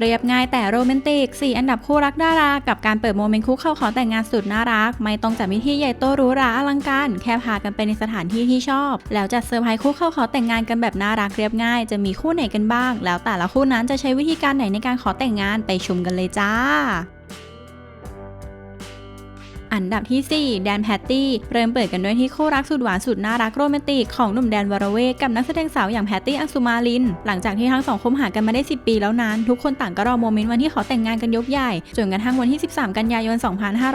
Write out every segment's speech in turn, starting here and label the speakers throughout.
Speaker 1: เรียบง่ายแต่โรแมนติก 4 อันดับคู่รักดารา กับการเปิดโมเมนต์คู่เข้าขอแต่งงานสุดน่ารัก ไม่ต้องจัดพิธีใหญ่โตหรูหราอลังการ แค่พากันไปในสถานที่ที่ชอบ แล้วจัดเซอร์ไพรส์คู่เข้าขอแต่งงานกันแบบน่ารักเรียบง่าย จะมีคู่ไหนกันบ้าง แล้วแต่ละคู่นั้นจะใช้วิธีการไหนในการขอแต่งงานไปชมกันเลยจ้า อันดับที่ 4 แดนแพตตี้ เริ่มเปิดกันด้วยที่คู่รักสุดหวานสุดน่ารักโรแมนติกของหนุ่มแดนวรเวกับนักแสดงสาวอย่างแพตตี้อังสุมาลิน หลังจากที่ทั้งสองคบหากันมาได้ 10 ปีแล้วนั้น ทุกคนต่างก็รอโมเมนต์วันที่ขาแต่งงานกันยกใหญ่ จนกระทั่งวันที่ 13 กันยายน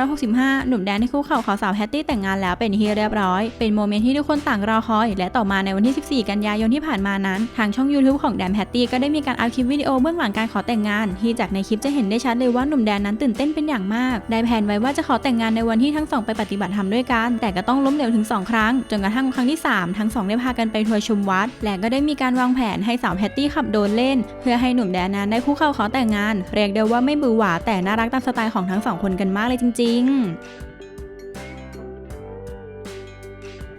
Speaker 1: 2565 หนุ่มแดนที่คู่เข่าขอสาวแพตตี้แต่งงานแล้วเป็นที่เรียบร้อย เป็นโมเมนต์ที่ทุกคนต่างรอคอย และต่อมาในวันที่ 14 กันยายนที่ผ่านมานั้น ทางช่อง YouTube ของแดนแพตตี้ก็ได้มีการอัดคลิปวิดีโอเบื้องหลังการขอแต่งงาน ที่จากในคลิปจะเห็นได้ชัดเลยว่าหนุ่มแดนนั้นตื่นเต้นเป็นอย่างมาก ได้แผนไว้ว่าจะขอแต่งงานในวันที่ทั้งสองไปปฏิบัติธรรมด้วยกัน แต่ก็ต้องล้มเหลวถึง 2 ครั้ง จนกระทั่งครั้งที่ 3 ทั้งสองได้พากันไปทัวร์ชมวัด และก็ได้มีการวางแผนให้สาวแพตตี้ขับโดรนเล่น เพื่อให้หนุ่มแดนนั้นได้คู่เข้าขอแต่งงาน เรียกได้ว่าไม่บือหวาแต่น่ารักตามสไตล์ของทั้งสองคนกันมากเลยจริง ๆ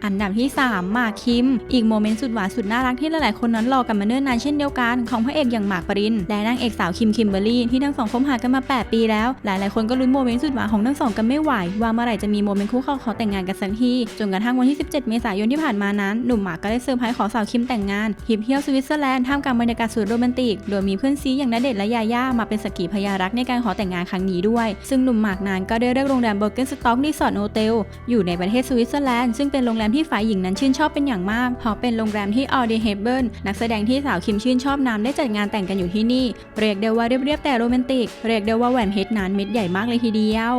Speaker 1: อันดับที่ 3 หมากคิม อีกโมเมนต์สุดหวานสุดน่ารักที่หลายๆคนนั้นรอกันมาเนิ่นนานเช่นเดียวกันของพระเอกอย่างหมากปรินและนางเอกสาวคิมคิมเบอรรี่ที่ทั้งสองคบหากันมา 8 ปีแล้ว หลายๆคนก็ลุ้นโมเมนต์สุดหวานของทั้งสองกันไม่ไหว ว่าเมื่อไหร่จะมีโมเมนต์คู่เข้าขอแต่งงานกันสักทีจนกระทั่งวันที่ 17 เมษายนที่ผ่านมานั้นหนุ่มหมากก็ได้เซอร์ไพรส์ขอสาวคิมแต่งงานทริปเที่ยวสวิตเซอร์แลนด์ท่ามกลางบรรยากาศสุดโรแมนติกโดยมีเพื่อนซีอย่างณเดชและยาย่ามาเป็นสกีพยารักในการขอแต่งงานครั้งนี้ด้วย ซึ่งหนุ่มหมากนั้นก็ได้เลือกโรงแรมเบอร์เกนสต็อกรีสอร์ทโฮเทลอยู่ในประเทศสวิตเซอร์แลนด์ซึ่งเป็นโรงแรมที่ฝ่ายหญิงนั้นชื่นชอบเป็นอย่างมากเพราะเป็นโรงแรมที่ออเดเฮเบิลนักแสดงที่สาวคิมชื่นชอบนำได้จัดงานแต่งกันอยู่ที่นี่ เรียกได้ว่าเรียบๆแต่โรแมนติก เรียกได้ว่าแหวนเพชรนั้นเม็ดใหญ่มากเลยทีเดียว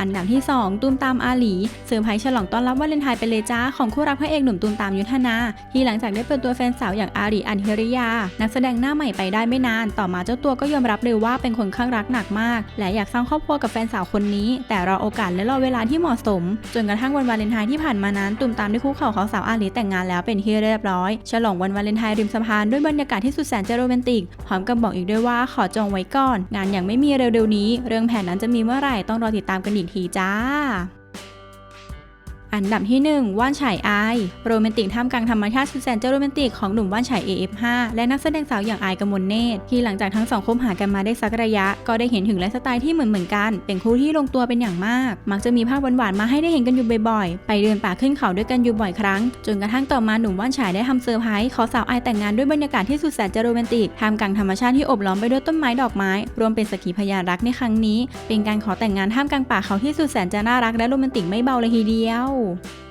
Speaker 1: อันดับที่ 2 ตูมตามอาหลีเซอร์ไพรส์ฉลองต้อนรับวาเลนไทน์ไปเลยจ้าของคู่รักพระเอกหนุ่มตูมตามยุทธนา ที่หลังจากได้เปิดตัวแฟนสาวอย่างอารีอันเฮริยา นักแสดงหน้าใหม่ไปได้ไม่นาน ต่อมาเจ้าตัวก็ยอมรับเลยว่าเป็นคนข้างรักหนักมาก และอยากสร้างครอบครัวกับแฟนสาวคนนี้ แต่รอโอกาสและรอเวลาที่เหมาะสม จนกระทั่งวันวาเลนไทน์ที่ผ่านมานั้นตูมตามได้คู่เข่าของสาวอาลีแต่งงานแล้วเป็นที่เรียบร้อย ฉลองวันวาเลนไทน์ริมสะพานด้วยบรรยากาศที่สุดแสนจะโรแมนติกพร้อมกับบอกอีกด้วยว่าขอจองไว้ก่อน งานยังไม่มีเร็วๆนี้ เรื่องแผนนั้นจะมีเมื่อไหร่ต้องรอติดตามกันอีกทีจ้า อันดับที่ 1 ว่านฉายอายโรแมนติกท่ามกลางธรรมชาติสุดแสนจะโรแมนติกของหนุ่มว่านฉาย AF5 และนักแสดงสาวอย่างอายกมลเนตรที่หลังจากทั้งสองคบหากันมาได้สักระยะ ก็ได้เห็นถึงไลฟ์สไตล์ที่เหมือนเหมือนๆกัน เป็นคู่ที่ลงตัวเป็นอย่างมาก มักจะมีภาพหวานๆมาให้ได้เห็นกันอยู่บ่อยๆ ไปเดินป่าขึ้นเขาด้วยกันอยู่บ่อยครั้ง จนกระทั่งต่อมาหนุ่มว่านฉายได้ทำเซอร์ไพรส์ขอสาวอายแต่งงานด้วยบรรยากาศที่สุดแสนจะโรแมนติกท่ามกลางธรรมชาติที่อบล้อมไปด้วยต้นไม้ดอกไม้ รวมเป็นสกขีพยานรักในครั้งนี้ เป็นการขอแต่งงานท่ามกลางป่าเขาที่สุดแสนจะน่ารักและโรแมนติกไม่เบาเลยทีเดียว Itaú.